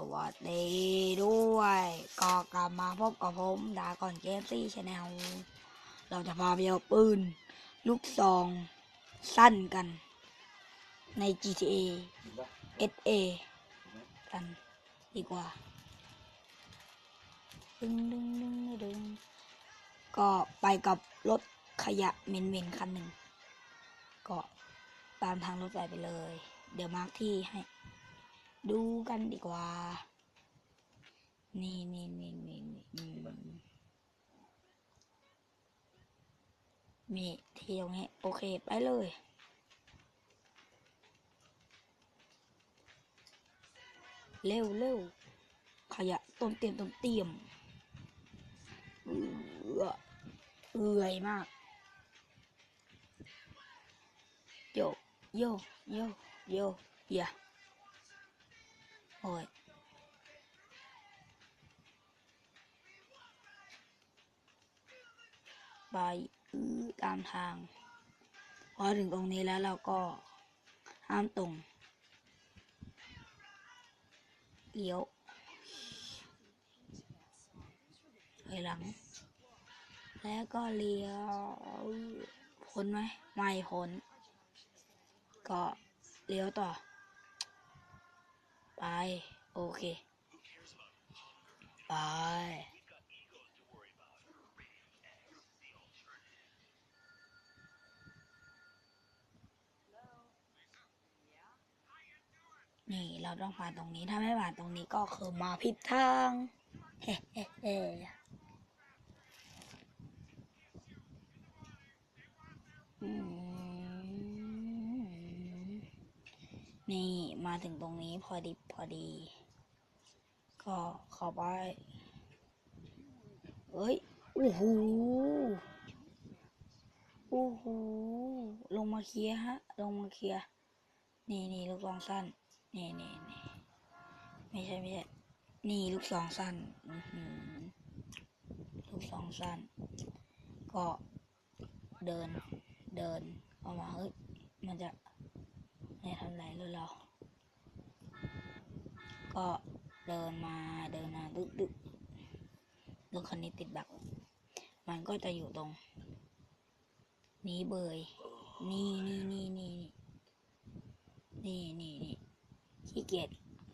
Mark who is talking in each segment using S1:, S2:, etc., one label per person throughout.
S1: สวัสดีด้วย ก็กลับมาพบกับผมดาก่อนเกมซี่ชาแนลเราจะพาไปเอาปืน ลูกซอง สั้นกัน ใน GTA SA กันดีกว่าดึงดึงดึงดึงก็ไปกับรถขยะเหม็นๆคันหนึ่งก็ตามทางรถไฟไปเลย เดี๋ยวมาร์กที่ให้ ดูกันดีกว่า นี่นี่นี่นี่นี่มมีที่ตรงนี้โอเคไปเลย เร็วเร็วขยะต้มเตียมต้มเตียมเอือเอื่อยมากโยโยโยโยอย่า โอ้ยไปตามทาง พอถึงตรงนี้แล้วเราก็ห้ามตรงเลี้ยวถอยหลัง แล้วก็เลี้ยวพ้นไหมไม่พ้นก็เลี้ยวต่อ ไปโอเคไปนี่เราต้องผ่านตรงนี้ถ้าไม่ผ่านตรงนี้ก็คือมาผิดทางเฮ้เฮ้เฮ้ นี่มาถึงตรงนี้พอดีพอดี ก็เข้าไปเอ้ย โอ้โห โอ้โห ลงมาเคลียฮะ ลงมาเคลียนี่นี่ลูกซองสั้น นี่นี่นี่ไม่ใช่ไม่ใช่ นี่ลูกซองสั้นลูกซองสั้น ก็เดิน เดินออกมาเฮ้ย มันจะ เลยเรา ก็เดินมาเดินมาดึกดึกรถคันนี้ติดบัก มันก็จะอยู่ตรง นี้เบย นี่นี่นี่นี่นี่นี่นี่ขี้เกียจ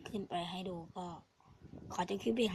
S1: ขึ้นไปให้ดูก็ ขอจะคลิปเพียง